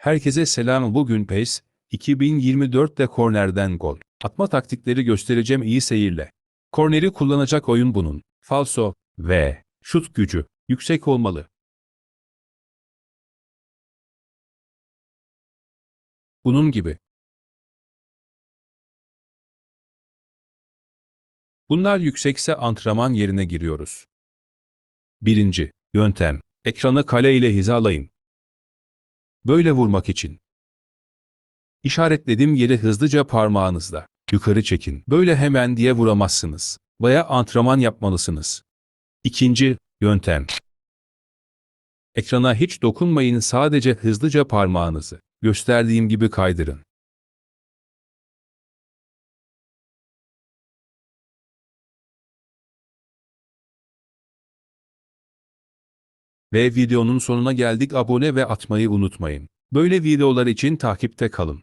Herkese selam bugün PES 2024'te kornerden gol. Atma taktikleri göstereceğim iyi seyirle. Korneri kullanacak oyun bunun. Falso ve şut gücü yüksek olmalı. Bunun gibi. Bunlar yüksekse antrenman yerine giriyoruz. Birinci yöntem. Ekranı kale ile hizalayın. Böyle vurmak için. İşaretlediğim yeri hızlıca parmağınızla yukarı çekin. Böyle hemen diye vuramazsınız. Baya antrenman yapmalısınız. İkinci yöntem. Ekrana hiç dokunmayın sadece hızlıca parmağınızı gösterdiğim gibi kaydırın. Ve videonun sonuna geldik abone ve atmayı unutmayın. Böyle videolar için takipte kalın.